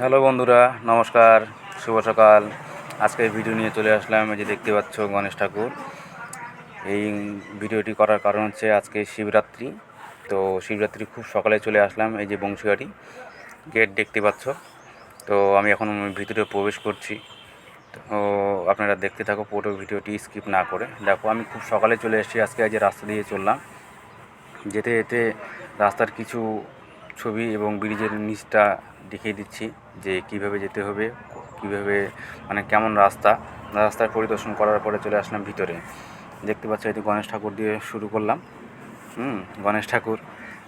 Hello বন্ধুরা, নমস্কার, শুভ সকাল। আজকে ভিডিও নিয়ে চলে আসলাম, এই যে দেখতে পাচ্ছ গণেশ ঠাকুর। এই ভিডিওটি করার কারণ হচ্ছে আজকে শিবরাত্রি, তো শিবরাত্রি খুব সকালে চলে আসলাম, এই যে বংশীগাড়ি গেট দেখতে পাচ্ছ। তো আমি এখন ভিতরে প্রবেশ করছি। তো আপনারা দেখতে থাকো, পুরো ভিডিওটি স্কিপ না করে। দেখো, আমি খুব সকালে চলে এসেছি, আজকে যে রাস্তা দিয়ে চললাম। যেতে যেতে রাস্তার কিছু ছবি এবং ব্রিজের নিচটা দেখিয়ে দিচ্ছি যে কীভাবে যেতে হবে, কীভাবে মানে কেমন রাস্তা। রাস্তার পরিদর্শন করার পরে চলে আসলাম ভিতরে। দেখতে পাচ্ছ যে গণেশ ঠাকুর দিয়ে শুরু করলাম। হুম, গণেশ ঠাকুর।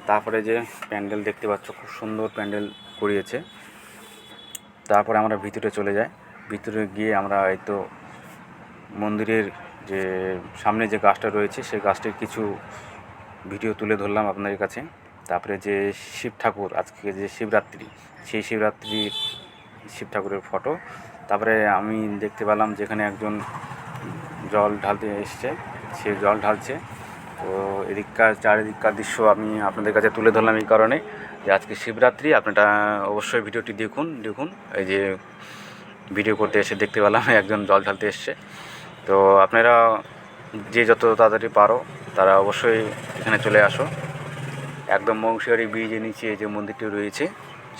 তারপরে যে প্যান্ডেল দেখতে পাচ্ছ, খুব সুন্দর প্যান্ডেল করিয়েছে। তারপরে আমরা ভিতরে চলে যাই। ভিতরে গিয়ে আমরা হয়তো মন্দিরের যে সামনে যে গাছটা রয়েছে, সেই গাছটির কিছু ভিডিও তুলে ধরলাম আপনাদের কাছে। তারপরে যে শিব ঠাকুর, আজকে যে শিবরাত্রি, সেই শিবরাত্রির শিব ঠাকুরের ফটো। তারপরে আমি দেখতে পেলাম যেখানে একজন জল ঢালতে এসছে, সে জল ঢালছে। তো এদিককার, চারিদিককার দৃশ্য আমি আপনাদের কাছে তুলে ধরলাম এই কারণে যে আজকে শিবরাত্রি। আপনারা অবশ্যই ভিডিওটি দেখুন দেখুন। এই যে ভিডিও করতে এসে দেখতে পেলাম, একজন জল ঢালতে এসছে। তো আপনারা যে যত তাড়াতাড়ি পারো, তারা অবশ্যই এখানে চলে আসো। একদম মৌসুয়ারি ব্রিজের নিচে যে মন্দিরটি রয়েছে,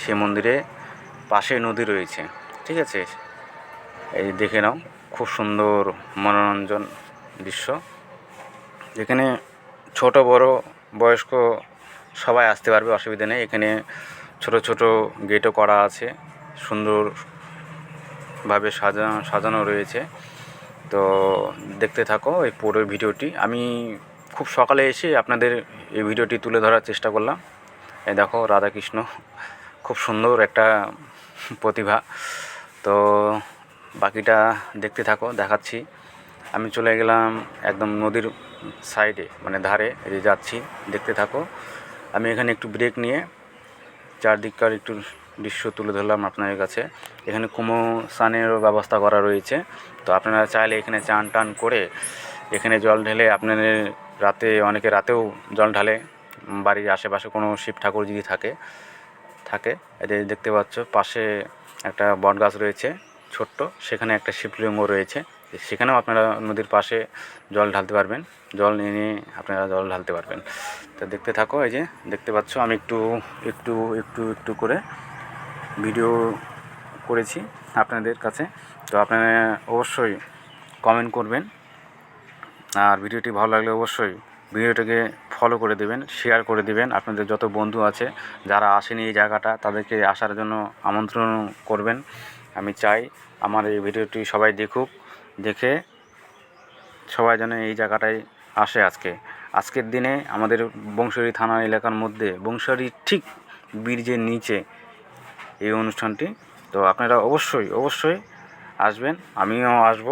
সে মন্দিরে পাশে নদী রয়েছে, ঠিক আছে? এই দেখে নাও, খুব সুন্দর মনোরঞ্জন দৃশ্য। যেখানে ছোট, বড়, বয়স্ক সবাই আসতে পারবে, অসুবিধা নেই। এখানে ছোট ছোট গেটও করা আছে সুন্দরভাবে সাজানো সাজানো রয়েছে। তো দেখতে থাকো এই পুরো ভিডিওটি। আমি খুব সকালে এসে আপনাদের এই ভিডিওটি তুলে ধরার চেষ্টা করলাম। এই দেখো, রাধাকৃষ্ণ, খুব সুন্দর একটা প্রতিভা। তো বাকিটা দেখতে থাকো, দেখাচ্ছি। আমি চলে গেলাম একদম নদীর সাইডে মানে ধারে, এই যাচ্ছি, দেখতে থাকো। আমি এখানে একটু ব্রেক নিয়ে চারদিককার একটু দৃশ্য তুলে ধরলাম আপনাদের কাছে। এখানে কুমো স্নানেরও ব্যবস্থা করা রয়েছে। তো আপনারা চাইলে এখানে চান টান করে এখানে জল ঢেলে আপনাদের রাতে, অনেকে রাতেও জল ঢালে বাড়ির আশেপাশে কোনো শিব ঠাকুর যদি থাকে থাকে, এদের দেখতে পাচ্ছ, পাশে একটা বট গাছ রয়েছে, ছোট্ট, সেখানে একটা শিবলিঙ্গ রয়েছে, সেখানেও আপনারা নদীর পাশে জল ঢালতে পারবেন, জল নিয়ে নিয়ে আপনারা জল ঢালতে পারবেন। তো দেখতে থাকো, এই যে দেখতে পাচ্ছ, আমি একটু একটু একটু একটু করে ভিডিও করেছি আপনাদের কাছে, তো আপনারা অবশ্যই কমেন্ট করবেন। আর ভিডিওটি ভালো লাগলে অবশ্যই ভিডিওটাকে ফলো করে দেবেন শেয়ার করে দেবেন। আপনাদের যত বন্ধু আছে যারা আসেনি এই জায়গাটা, তাদেরকে আসার জন্য আমন্ত্রণ করবেন। আমি চাই আমার এই ভিডিওটি সবাই দেখুক, দেখে সবাই যেন এই জায়গাটায় আসে আজকে। আজকের দিনে আমাদের বংশারী থানা এলাকার মধ্যে বংশারীর ঠিক ব্রিজের নিচে এই অনুষ্ঠানটি। তো আপনারা অবশ্যই অবশ্যই আসবেন, আমিও আসব।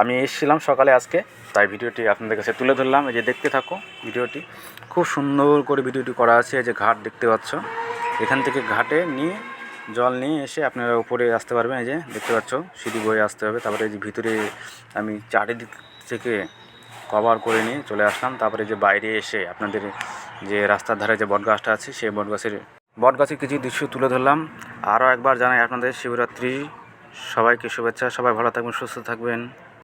আমি এসেছিলাম সকালে আজকে, তাই ভিডিওটি আপনাদের কাছে তুলে ধরলাম। এই যে দেখতে থাকো ভিডিওটি। খুব সুন্দর করে ভিডিওটি করা আছে, এই যে ঘাট দেখতে পাচ্ছ। এখান থেকে ঘাটে নিয়ে জল নিয়ে এসে আপনারা উপরে আসতে পারবেন, এই যে দেখতে পাচ্ছ, সিঁড়ি বয়ে আসতে হবে। তারপরে এই যে ভিতরে আমি চারিদিক থেকে কভার করে নিয়ে চলে আসলাম। তারপরে যে বাইরে এসে আপনাদের যে রাস্তার ধারে যে বটগাছটা আছে, সেই বটগাছের বটগাছের কিছু দৃশ্য তুলে ধরলাম। আরও একবার জানাই আপনাদের, শিবরাত্রি, সবাইকে শুভেচ্ছা, সবাই ভালো থাকবেন, সুস্থ থাকবেন।